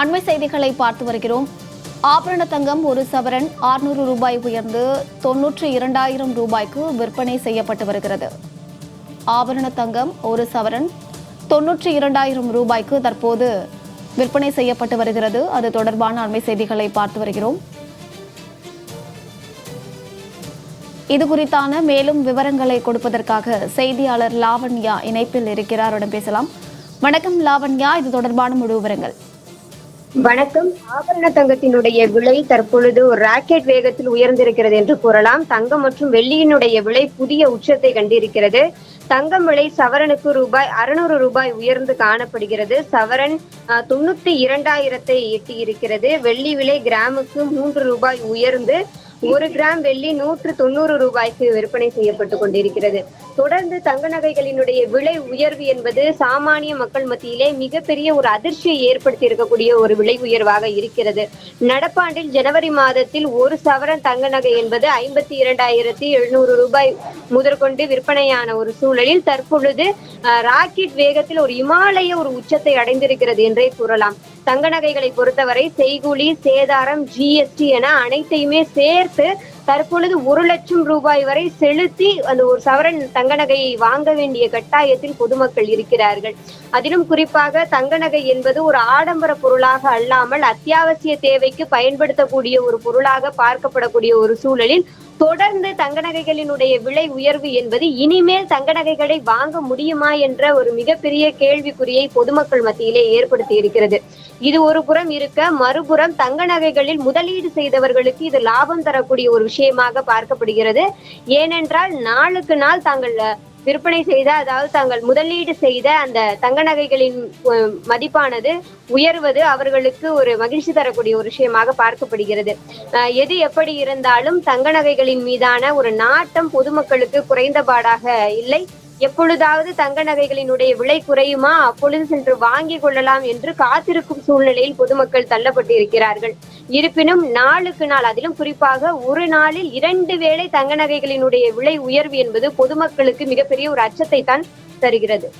அண்மை செய்திகளை பார்த்து வருகிறோம். ஆபரண தங்கம் ஒரு சவரன் 600 ரூபாய் உயர்ந்து தொன்னூற்றி இரண்டாயிரம் ரூபாய்க்கு விற்பனை செய்யப்பட்டு வருகிறது. ஆபரண தங்கம் ஒரு சவரன் தொன்னூற்றி இரண்டாயிரம் ரூபாய்க்கு தற்போது விற்பனை செய்யப்பட்டு வருகிறது. அது தொடர்பான அண்மை செய்திகளை பார்த்து வருகிறோம். இது குறித்தான மேலும் விவரங்களை கொடுப்பதற்காக செய்தியாளர் லாவண்யா இணைப்பில் இருக்கிறார். பேசலாம். வணக்கம் லாவண்யா. இது தொடர்பான முழு விவரங்கள். வணக்கம். ஆபரண தங்கத்தினுடைய விலை தற்பொழுது ஒரு ராக்கெட் வேகத்தில் உயர்ந்திருக்கிறது என்று கூறலாம். தங்கம் மற்றும் வெள்ளியினுடைய விலை புதிய உச்சத்தை கண்டிருக்கிறது. தங்கம் விலை சவரனுக்கு ரூபாய் அறுநூறு ரூபாய் உயர்ந்து காணப்படுகிறது. சவரன் தொண்ணூத்தி இரண்டாயிரத்தை எட்டி இருக்கிறது வெள்ளி விலை கிராமுக்கு மூன்று ரூபாய் உயர்ந்து ஒரு கிராம் வெள்ளி நூற்று தொண்ணூறு ரூபாய்க்கு விற்பனை செய்யப்பட்டு கொண்டிருக்கிறது. தொடர்ந்து தங்க நகைகளினுடைய விலை உயர்வு என்பது சாமானிய மக்கள் மத்தியிலே மிகப்பெரிய ஒரு அதிர்ச்சியை ஏற்படுத்தி இருக்கக்கூடிய ஒரு விலை உயர்வாக இருக்கிறது. நடப்பாண்டில் ஜனவரி மாதத்தில் ஒரு சவரன் தங்க நகை என்பது ஐம்பத்தி இரண்டாயிரத்தி எழுநூறு ரூபாய் முதற்கொண்டு விற்பனையான ஒரு சூழலில் தற்பொழுது ராக்கெட் வேகத்தில் ஒரு இமாலய ஒரு உச்சத்தை அடைந்திருக்கிறது என்றே கூறலாம். தங்க நகைகளை பொறுத்தவரை செய்கூலி சேதாரம் ஜிஎஸ்டி என அனைத்தையுமே சேர்த்து தற்பொழுது ஒரு லட்சம் ரூபாய் வரை செலுத்தி அந்த ஒரு சவரன் தங்க நகையை வாங்க வேண்டிய கட்டாயத்தில் பொதுமக்கள் இருக்கிறார்கள். அதிலும் குறிப்பாக தங்க நகை என்பது ஒரு ஆடம்பர பொருளாக அல்லாமல் அத்தியாவசிய தேவைக்கு பயன்படுத்தக்கூடிய ஒரு பொருளாக பார்க்கப்படக்கூடிய ஒரு சூழலில் தொடர்ந்து தங்க நகைகளினுடைய விலை உயர்வு என்பது இனிமேல் தங்க நகைகளை வாங்க முடியுமா என்ற ஒரு மிகப்பெரிய கேள்விக்குறியை பொதுமக்கள் மத்தியிலே ஏற்படுத்தி இருக்கிறது. இது ஒரு புறம் இருக்க மறுபுறம் தங்க நகைகளில் முதலீடு செய்தவர்களுக்கு இது லாபம் தரக்கூடிய ஒரு விஷயமாக பார்க்கப்படுகிறது. ஏனென்றால் நாளுக்கு நாள் தாங்கள் விற்பனை செய்த அதாவது தாங்கள் முதலீடு செய்த அந்த தங்க நகைகளின் மதிப்பானது உயர்வது அவர்களுக்கு ஒரு மகிழ்ச்சி தரக்கூடிய ஒரு விஷயமாக பார்க்கப்படுகிறது. அஹ், எது எப்படி இருந்தாலும் தங்க நகைகளின் மீதான ஒரு நாட்டம் பொதுமக்களுக்கு குறைந்தபாடாக இல்லை. எப்பொழுதாவது தங்க நகைகளினுடைய விலை குறையுமா? அப்பொழுது சென்று வாங்கிக் கொள்ளலாம் என்று காத்திருக்கும் சூழ்நிலையில் பொதுமக்கள் தள்ளப்பட்டு இருக்கிறார்கள். இருப்பினும் நாளுக்கு நாள் அதிலும் குறிப்பாக ஒரு நாளில் இரண்டு வேளை தங்க நகைகளினுடைய விலை உயர்வு என்பது பொதுமக்களுக்கு மிகப்பெரிய ஒரு அச்சத்தை தான் தருகிறது.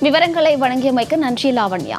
விவரங்களை வழங்கியமைக்கு நன்றி லாவண்யா.